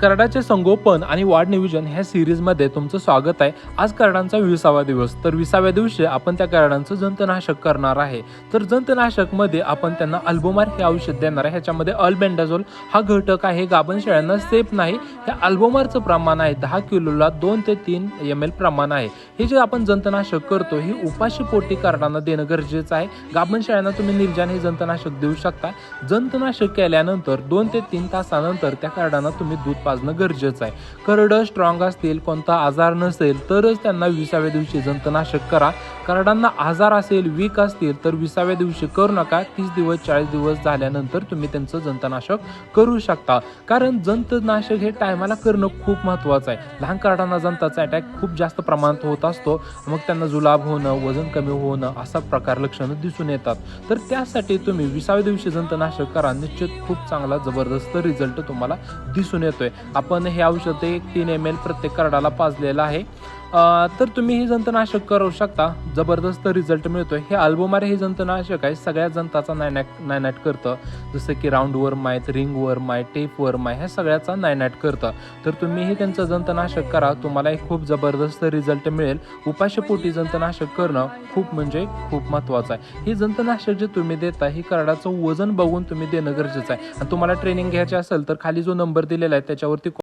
करडाचे संगोपन आणि वाढ नियोजन ह्या सिरीजमध्ये तुमचं स्वागत आहे. आज करडांचा विसावा दिवस. तर विसाव्या दिवशी आपण त्या करडांचं जंतनाशक करणार आहे. तर जंतनाशकमध्ये आपण त्यांना अल्बोमार हे औषध देणार आहे. ह्याच्यामध्ये अल्बेंडाझोल हा घटक आहे. गाभण शेळ्यांना सेफ नाही. हे अल्बोमारचं प्रमाण आहे दहा किलोला दोन ते तीन एम एल प्रमाण आहे. हे जे आपण जंतनाशक करतो हे उपाशी पोटी करडांना देणं गरजेचं आहे. गाभण शेळ्यांना तुम्ही निर्जान हे जंतनाशक देऊ शकता. जंतनाशक केल्यानंतर दोन ते तीन तासानंतर त्या करडांना तुम्ही दूध पाजणं गरजेचं आहे. करडं स्ट्रॉंग असतील कोणता आजार नसेल तरच त्यांना विसाव्या दिवशी जंतनाशक करा. करडांना आजार असेल वीक असतील तर विसाव्या दिवशी करू नका. तीस दिवस चाळीस दिवस झाल्यानंतर तुम्ही त्यांचं जंतनाशक करू शकता. कारण जंतनाशक हे टायमाला करणं खूप महत्त्वाचं आहे. लहान करडांना जंताचा अटॅक खूप जास्त प्रमाणात होत असतो. मग त्यांना जुलाब होणं वजन कमी होणं असा प्रकार लक्षणं दिसून येतात. तर त्यासाठी तुम्ही विसाव्या दिवशी जंतनाशक करा. निश्चित खूप चांगला जबरदस्त रिझल्ट तुम्हाला दिसून येतोय. आपण हे औषध एक तीन एम एल प्रत्येक कार्डाला पाजलेलं आहे. तर तुम्ही हे जंतनाशक करू शकता. जबरदस्त रिझल्ट मिळतो हे अल्बोमार हे जंतनाशक आहे. सगळ्या जंताचा नायनॅट नायनॅट करतं. जसं की राऊंड वर्म आहेत रिंग वर्म आहे टेप वर्म आहे ह्या सगळ्याचा नायनॅट करतं. तर तुम्ही हे त्यांचं जंतनाशक करा. तुम्हाला एक खूप जबरदस्त रिझल्ट मिळेल. उपाशपोटी जंतनाशक करणं खूप म्हणजे खूप महत्त्वाचं आहे. हे जंतनाशक जे तुम्ही देता हे करडाचं वजन बघून तुम्ही देणं गरजेचं आहे. आणि तुम्हाला ट्रेनिंग घ्यायची असेल तर खाली जो नंबर दिलेला आहे त्याच्यावरती